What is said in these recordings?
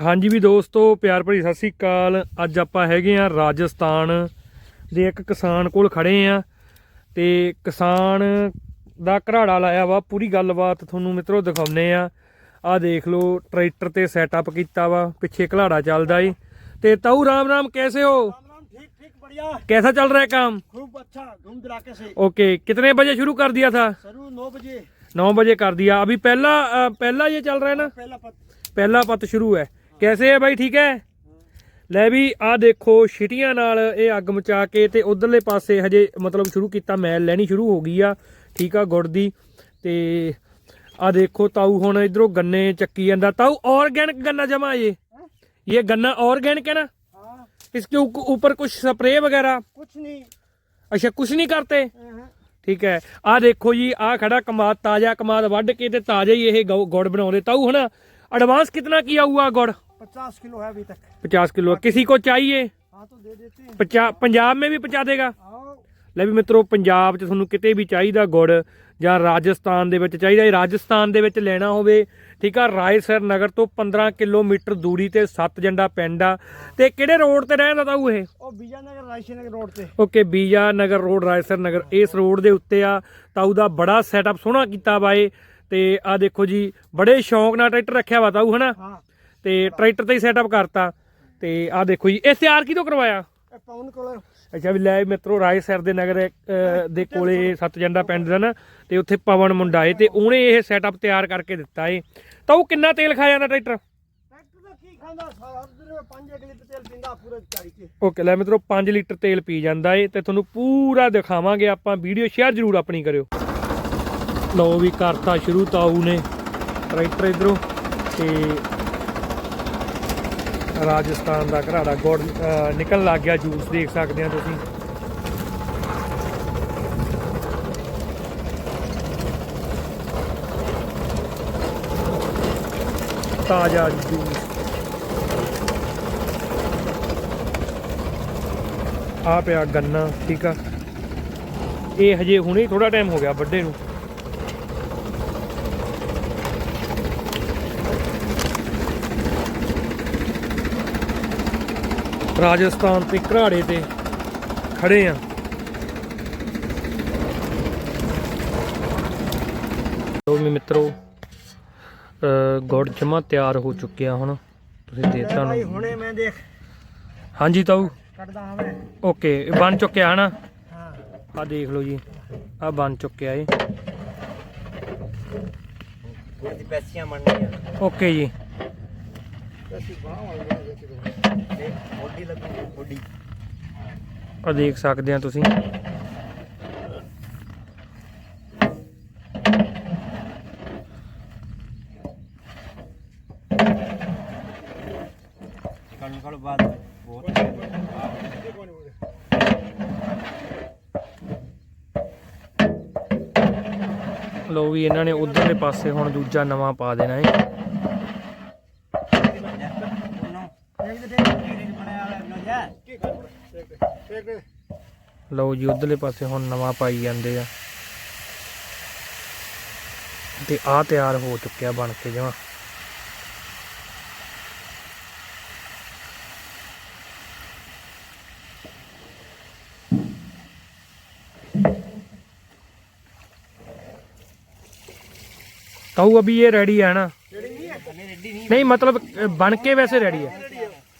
ਹਾਂਜੀ ਵੀ ਦੋਸਤੋ ਪਿਆਰ ਭਰੀ ਸਤਿ ਸ੍ਰੀ ਅਕਾਲ। ਅੱਜ ਆਪਾਂ ਹੈਗੇ ਆ ਰਾਜਸਥਾਨ ਦੇ ਇੱਕ ਕਿਸਾਨ ਕੋਲ ਖੜੇ ਆ ਤੇ ਕਿਸਾਨ ਦਾ ਘਰਾੜਾ ਲਾਇਆ ਵਾ। ਪੂਰੀ ਗੱਲਬਾਤ ਤੁਹਾਨੂੰ ਮਿੱਤਰੋ ਦਿਖਾਉਨੇ ਆ ਆ ਦੇਖ ਲਓ ਟਰੈਕਟਰ ਤੇ ਸੈਟਅਪ ਕੀਤਾ ਵਾ ਪਿੱਛੇ ਘਰਾੜਾ ਚੱਲਦਾ ਏ। ਤੇ ਤਾਊ ਰਾਮ ਰਾਮ ਕੈਸੇ ਹੋ? ਕੈਸਾ ਚੱਲ ਰਿਹਾ ਕੰਮ? चल रहा है काम खूब अच्छा घूम ਵਜੇ के सही ओके कितने बजे शुरू कर दिया था शुरू नौ बजे नौ बजे कर दिया अभी पहला पहला ये चल रहा है ना ਕੈਸੇ ਹੈ ਬਾਈ ਠੀਕ ਹੈ ਲੈ ਵੀ ਆ ਦੇਖੋ ਛਿਟੀਆਂ ਨਾਲ ਇਹ ਅੱਗ ਮਚਾ ਕੇ ਤੇ ਉਧਰਲੇ ਪਾਸੇ ਹਜੇ ਮਤਲਬ ਸ਼ੁਰੂ ਕੀਤਾ ਮੈਲ ਲੈਣੀ ਸ਼ੁਰੂ ਹੋ ਗਈ ਆ ਠੀਕ ਆ ਗੁੜ ਦੀ ਤੇ ਆ ਦੇਖੋ ਤਾਊ ਹੁਣ ਇਧਰੋਂ ਗੰਨੇ ਚੱਕੀ ਜਾਂਦਾ ਤਾਊ ऑर्गेनिक गन्ना जमा ये ये गन्ना ऑर्गेनिक है ना हाँ इसके ऊक- ऊपर कुछ स्प्रे वगैरह कुछ नहीं ਅੱਛਾ ਕੁਝ ਨਹੀਂ ਕਰਤੇ हाँ, ਠੀਕ ਹੈ ਆ ਦੇਖੋ ਜੀ ਆ ਖੜਾ ਕਮਾਦ ਤਾਜ਼ਾ ਕਮਾਦ ਵੱਢ ਕੇ ਤੇ ਤਾਜ਼ਾ ਹੀ ਇਹ ਗਉ- ਗੁੜ ਬਣਾਉਂਦੇ ਤਾਊ ਹਨਾ ਐਡਵਾਂਸ कितना किया हुआ गुड़ पचास किलो है अभी तक पचास किलो किसी को चाहिए हाँ तो दे देते हैं ਪਚਾ- ਪੰਜਾਬ में भी ਪਹੁੰਚਾ ਦੇਗਾ आओ ਲੈ ਵੀ ਮਿੱਤਰੋ ਪੰਜਾਬ 'ਚ ਤੁਹਾਨੂੰ ਕਿਤੇ ਵੀ ਚਾਹੀਦਾ ਗੁੜ ਜਾਂ ਰਾਜਸਥਾਨ ਦੇ ਵਿੱਚ ਚਾਹੀਦਾ ਇਹ ਰਾਜਸਥਾਨ ਦੇ ਵਿੱਚ ਲੈਣਾ ਹੋਵੇ ਠੀਕ ਆ ਰਾਏਸਰ ਨਗਰ ਤੋਂ 15 ਕਿਲੋਮੀਟਰ ਦੂਰੀ ਤੇ ਸੱਤ ਜੰਡਾ ਪਿੰਡ ਆ ਤੇ ਕਿਹੜੇ ਰੋਡ ਤੇ ਰਹਿੰਦਾ ਤਾਊ ਇਹ और विजयनगर रायशीनगर रोड पे ਓਕੇ ਬੀਜਾ ਨਗਰ ਰੋਡ ਰਾਏਸਰ ਨਗਰ ਇਸ ਰੋਡ ਦੇ ਉੱਤੇ ਆ ਤਾਊ ਦਾ ਬੜਾ ਸੈਟਅਪ ਸੋਹਣਾ ਕੀਤਾ ਵਾ ਇਹ ਤੇ ਆ ਦੇਖੋ ਜੀ ਬੜੇ ਸ਼ੌਂਕ ਨਾਲ ਟਰੈਕਟਰ ਰੱਖਿਆ ਵਾ ਤਾਊ ਹਨਾ हाँ ਤੇ ਟਰੈਕਟਰ ਤੇ ਹੀ ਸੈਟਅਪ ਕਰਤਾ। ਤੇ ਆਹ ਦੇਖੋ ਜੀ ਇਹ ਤਿਆਰ ਕਿਦੋਂ ਕਰਵਾਇਆ? ਇਹ ਪੌਣ ਕੋਲ। ਅੱਛਾ ਵੀ ਲੈ ਮਿੱਤਰੋ ਰਾਏ ਸਰ ਦੇ ਨਗਰ ਦੇ ਕੋਲੇ ਸਤਜੰਡਾ ਪਿੰਡ ਦਾ ਨਾ ਤੇ ਉੱਥੇ ਪਵਨ ਮੁੰਡਾ ਏ ਤੇ ਉਹਨੇ ਇਹ ਸੈਟਅਪ ਤਿਆਰ ਕਰਕੇ ਦਿੱਤਾ ਏ। ਤਾਂ ਉਹ ਕਿੰਨਾ ਤੇਲ ਖਾ ਜਾਂਦਾ ਟਰੈਕਟਰ? ਟਰੈਕਟਰ ਦਾ ਕੀ ਖਾਂਦਾ ਸਾਰਾ ਦਿਨ 5 ਲੀਟਰ ਤੇਲ ਪੀਂਦਾ ਪੂਰੇ ਚਾਰੀ ਚ ਓਕੇ ਲੈ ਮਿੱਤਰੋ 5 ਲੀਟਰ ਤੇਲ ਪੀ ਜਾਂਦਾ ਏ ਤੇ ਤੁਹਾਨੂੰ ਪੂਰਾ ਦਿਖਾਵਾਂਗੇ ਆਪਾਂ ਵੀਡੀਓ ਸ਼ੇਅਰ ਜ਼ਰੂਰ ਆਪਣੀ ਕਰਿਓ। ਲਓ ਵੀ ਕਰਤਾ ਸ਼ੁਰੂ ਤਾਊ ਨੇ ਟਰੈਕਟਰ ਇਧਰੋਂ ਤੇ ਰਾਜਸਥਾਨ ਦਾ ਘਰਾੜਾ ਗੁੜ ਅਹ, ਨਿਕਲਣ ਲੱਗ ਗਿਆ ਜੂਸ ਦੇਖ ਸਕਦੇ ਆ ਤੁਸੀਂ। ਤਾਜ਼ਾ ਜੂਸ। ਆ ਪਿਆ ਗੰਨਾ ਠੀਕ ਆ। ਇਹ ਹਜੇ ਹੁਣੇ ਥੋੜਾ ਟਾਈਮ ਹੋ ਗਿਆ ਵੱਡੇ ਨੂੰ। ਰਾਜਸਥਾਨ ਤੇ ਘਰਾੜੇ ਤੇ ਖੜੇ ਆ। ਲੋ ਵੀ ਮਿੱਤਰੋ ਗੁੜ ਜਮਾ ਤਿਆਰ ਹੋ ਚੁੱਕਿਆ ਹੁਣ। ਤੁਸੀਂ ਦੇਤਾ ਨੂੰ ਹੁਣੇ ਮੈਂ ਦੇਖ। ਹਾਂਜੀ ਤਾਊ। ਕੱਢਦਾ ਹਾਂ ਮੈਂ। ਓਕੇ ਬਣ ਚੁੱਕਿਆ ਹਨਾ? ਹਾਂ। ਆ ਦੇਖ ਲਓ ਜੀ ਆ ਬਣ ਚੁੱਕਿਆ ਏ। ਇਹਦੀ ਪੈਸੀਆਂ ਬਣਨੀਆਂ। ਓਕੇ ਜੀ। ਆ ਦੇਖ ਸਕਦੇ ਆ ਤੁਸੀਂ। ਲੋ ਵੀ ਇਹਨਾਂ ਨੇ ਉਧਰਲੇ ਪਾਸੇ ਹੁਣ ਦੂਜਾ ਨਵਾਂ ਪਾ ਦੇਣਾ ਹੈ ਲਓ ਜੀ ਉਧਰਲੇ ਪਾਸੇ ਹੁਣ ਨਵਾਂ ਪਾਈ ਜਾਂਦੇ ਆ ਤੇ ਆ ਤਿਆਰ ਹੋ ਚੁੱਕਿਆ ਬਣ ਕੇ ਜਮਾ ताऊ अभी ये रेडी है ना नहीं मतलब अ, बन के वैसे रेडी है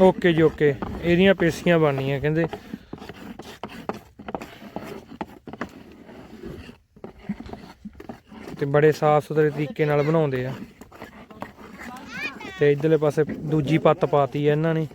ਓਕੇ ਜੀ, ਓਕੇ। ਇਹਦੀਆਂ ਪੇਸੀਆਂ ਬਣਨੀਆਂ, ਕਹਿੰਦੇ। ਤੇ ਬੜੇ ਸਾਫ਼ ਸੁਥਰੇ ਤਰੀਕੇ ਨਾਲ ਬਣਾਉਂਦੇ ਆ। ਤੇ ਇਧਰਲੇ ਪਾਸੇ ਦੂਜੀ ਪੱਤ ਪਾਤੀ ਆ ਇਹਨਾਂ ਨੇ।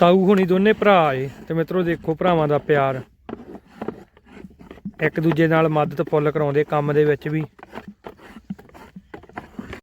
ਤਾਊ ਹੁਣੀ ਦੋਨੇ ਭਰਾ ਏ, ਤੇ ਮਿੱਤਰੋ ਦੇਖੋ ਭਰਾਵਾਂ ਦਾ ਪਿਆਰ। ਇੱਕ ਦੂਜੇ ਨਾਲ ਮਦਦ ਫੁੱਲ ਕਰਾਉਂਦੇ ਕੰਮ ਦੇ ਵਿੱਚ ਵੀ।